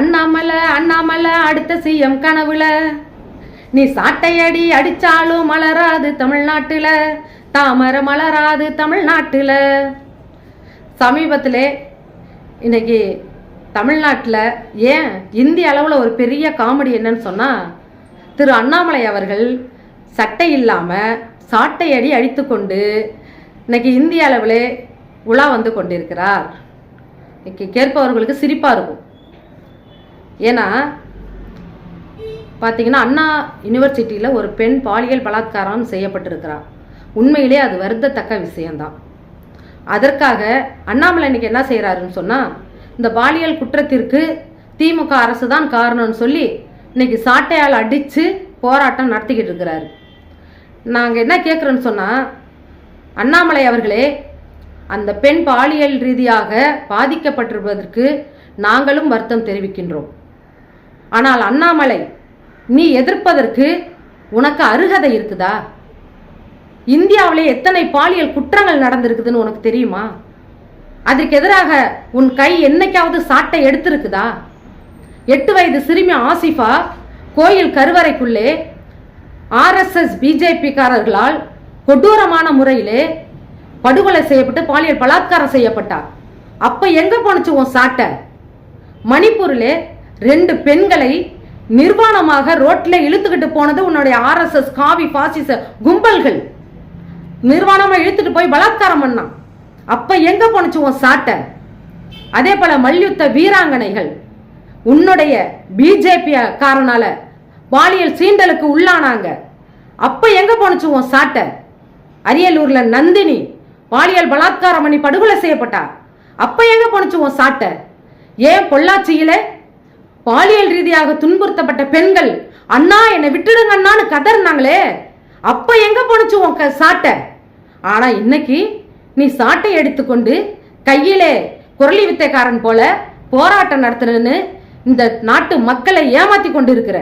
அண்ணாமலை அண்ணாமலை அடுத்த சிஎம் கனவுல. நீ சாட்டையடி அடிச்சாலும் மலராது தமிழ்நாட்டுல. தாமரை மலராது தமிழ்நாட்டுல. சமீபத்திலே இன்னைக்கு தமிழ்நாட்டில் ஏன் இந்திய அளவில் ஒரு பெரிய காமெடி என்னன்னு சொன்னால் திரு அண்ணாமலை அவர்கள் சட்டை இல்லாமல் சாட்டையடி அடித்துக்கொண்டு இன்னைக்கு இந்திய அளவிலே உலா வந்து கொண்டிருக்கிறார். இன்னைக்கு கேட்பவர்களுக்கு சிரிப்பாக இருக்கும். ஏன்னா பார்த்தீங்கன்னா அண்ணா யூனிவர்சிட்டியில் ஒரு பெண் பாலியல் பலாத்காரம் செய்யப்பட்டிருக்கிறார் உண்மையிலே அது வருந்தத்தக்க விஷயம்தான். அதற்காக அண்ணாமலை இன்னைக்கு என்ன செய்கிறாருன்னு சொன்னால் இந்த பாலியல் குற்றத்திற்கு திமுக அரசு தான் காரணம்னு சொல்லி இன்னைக்கு சாட்டையால் அடித்து போராட்டம் நடத்திக்கிட்டு இருக்கிறாரு. நாங்கள் என்ன கேட்குறோன்னு சொன்னால் அண்ணாமலை அவர்களே அந்த பெண் பாலியல் ரீதியாக பாதிக்கப்பட்டிருப்பதற்கு நாங்களும் வருத்தம் தெரிவிக்கின்றோம். ஆனால் அண்ணாமலை நீ எதிர்ப்பதற்கு உனக்கு அருகதை இருக்குதா? இந்தியாவிலே எத்தனை பாலியல் குற்றங்கள் நடந்திருக்குதுன்னு உனக்கு தெரியுமா? அதற்கு எதிராக உன் கை என்னைக்காவது சாட்டை எடுத்திருக்குதா? எட்டு வயது சிறுமி ஆசிஃபா கோயில் கருவறைக்குள்ளே ஆர்எஸ்எஸ் பிஜேபிக்காரர்களால் கொடூரமான முறையிலே படுகொலை செய்யப்பட்டு பாலியல் பலாத்காரம் செய்யப்பட்டார். அப்போ எங்கே போனுச்சு உன் சாட்டை? மணிப்பூரில் ரெண்டு பெண்களை நிர்வாணமாக ரோட்ல இழுத்துக்கிட்டு போனது உன்னுடைய ஆர்எஸ்எஸ் காவி பாசிச கும்பல்கள். நிர்வாணமா இழுத்துட்டு போய் பலாத்காரம் பண்ணான். அப்ப எங்க போனுச்சு உன் சாட்டை? அதே போல மல்யுத்த வீராங்கனைகள். உன்னுடைய பிஜேபி காரனால பாலியல் சீண்டலுக்கு உள்ளானாங்க. அப்ப எங்க போனுச்சு உன் சாட்டை? அரியலூர்ல நந்தினி பாலியல் பலாத்காரம் பண்ணி படுகொலை செய்யப்பட்டா. அப்ப எங்க போனுச்சு உன் சாட்டை? ஏன் பொள்ளாச்சியில பாலியல் ரீதியாக துன்புறுத்தப்பட்ட பெண்கள் அண்ணா என்னை விட்டுடுங்க அண்ணான்னு கதறினாங்களே. அப்ப எங்க போனுச்சு உன் க- சாட்டை? ஆனா இன்னைக்கு நீ சாட்டை எடுத்துக்கொண்டு கையிலே குரலி வித்தைக்காரன் போல போராட்டம் நடத்துறன்னு இந்த நாட்டு மக்களை ஏமாத்தி கொண்டு இருக்கிற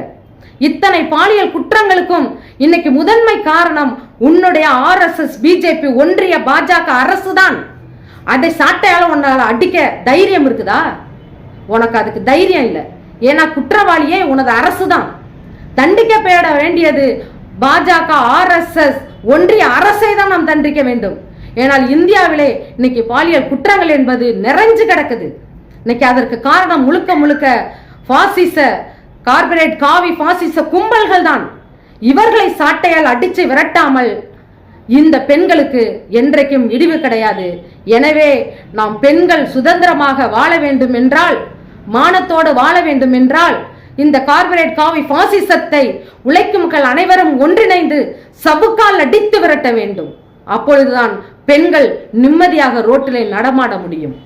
இத்தனை பாலியல் குற்றங்களுக்கும் இன்னைக்கு முதன்மை காரணம் உன்னுடைய ஆர்எஸ்எஸ் பிஜேபி ஒன்றிய பாஜக அரசு தான் அதை சாட்டையால உன்னால அடிக்க தைரியம் இருக்குதா? உனக்கு அதுக்கு தைரியம் இல்லை. ஏன்னா குற்றவாளியே உனது அரசு தான் தண்டிக்கப்பட வேண்டியது பாஜக ஆர்எஸ்எஸ் ஒன்றிய அரசை தான் நாம் தண்டிக்க வேண்டும். ஏனால் இந்தியாவிலே இன்னைக்கு பாலியல் குற்றங்கள் என்பது நிறைஞ்சு கிடக்குது. இன்னைக்கு அதற்கு காரணம் முழுக்க முழுக்க பாசிச கார்பரேட் காவி பாசிச கும்பல்கள் தான். இவர்களை சாட்டையால் அடிச்சு விரட்டாமல் இந்த பெண்களுக்கு என்றைக்கும் இடிவு கிடையாது. எனவே நாம் பெண்கள் சுதந்திரமாக வாழ வேண்டும் என்றால் மானத்தோடு வாழ வேண்டும் என்றால் இந்த கார்பரேட் காவி பாசிசத்தை உழைக்கும் மக்கள் அனைவரும் ஒன்றிணைந்து சவுக்கால் அடித்து விரட்ட வேண்டும். அப்பொழுதுதான் பெண்கள் நிம்மதியாக ரோட்டிலே நடமாட முடியும்.